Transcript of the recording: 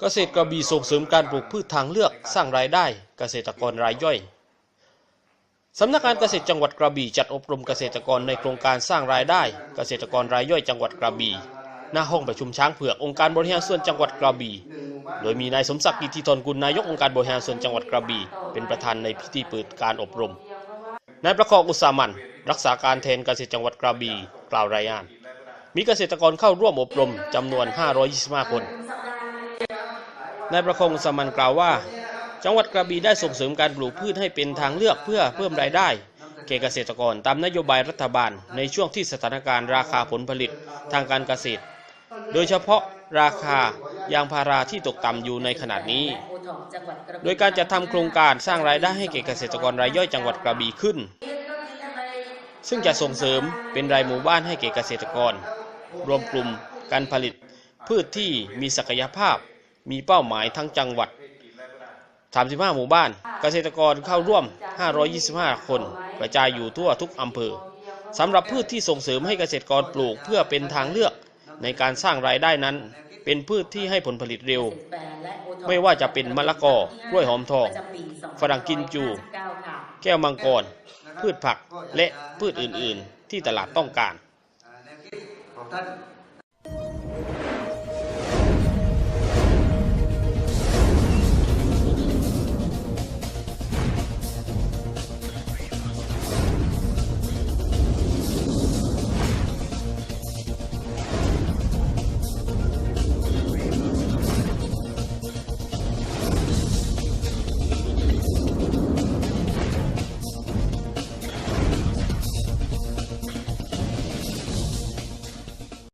เกษตรกระบี่ส่งเสริมการปลูกพืชทางเลือกสร้างรายได้เกษตรกรรายย่อยสำนักงานเกษตรจังหวัดกระบี่จัดอบรมเกษตรกรในโครงการสร้างรายได้ เกษตรกรรายย่อยจังหวัดกระบี่หน้าห้องประชุมช้างเผือกองค์การบริหารส่วนจังหวัดกระบี่โดยมีนายสมศักดิ์กิติธรกุลนายกองค์การบริหารส่วนจังหวัดกระบี่เป็นประธานในพิธีเปิดการอบรมนายประคองอุตสามันรักษาการแทนเกษตรจังหวัดกระบี่กล่าวรายงาน มีเกษตรกรเข้าร่วมอบรมจำนวน 525 คน นายประคองสมันกล่าวว่า จังหวัดกระบี่ได้ส่งเสริมการปลูกพืชให้เป็นทางเลือกเพื่อเพิ่มรายได้แก่เกษตรกรตามนโยบายรัฐบาล ในช่วงที่สถานการณ์ราคาผลผลิตทางการเกษตร โดยเฉพาะราคายางพาราที่ตกต่ำอยู่ในขณะนี้ โดยการจะทำโครงการสร้างรายได้ให้แก่เกษตรกรรายย่อยจังหวัดกระบี่ขึ้น ซึ่งจะส่งเสริมเป็นรายหมู่บ้านให้แก่เกษตรกร รวมกลุ่มการผลิตพืชที่มีศักยภาพ มีเป้าหมายทั้งจังหวัด 35 หมู่บ้าน เกษตรกรเข้าร่วม 525 คน กระจายอยู่ทั่วทุกอำเภอสำหรับพืชที่ส่งเสริมให้เกษตรกรปลูกเพื่อเป็นทางเลือกในการสร้างรายได้นั้น เป็นพืชที่ให้ผลผลิตเร็ว ไม่ว่าจะเป็นมะละกอกล้วยหอมทอง ฝรั่งกินจู แก้วมังกร พืชผักและพืชอื่น ๆ ที่ตลาดต้องการ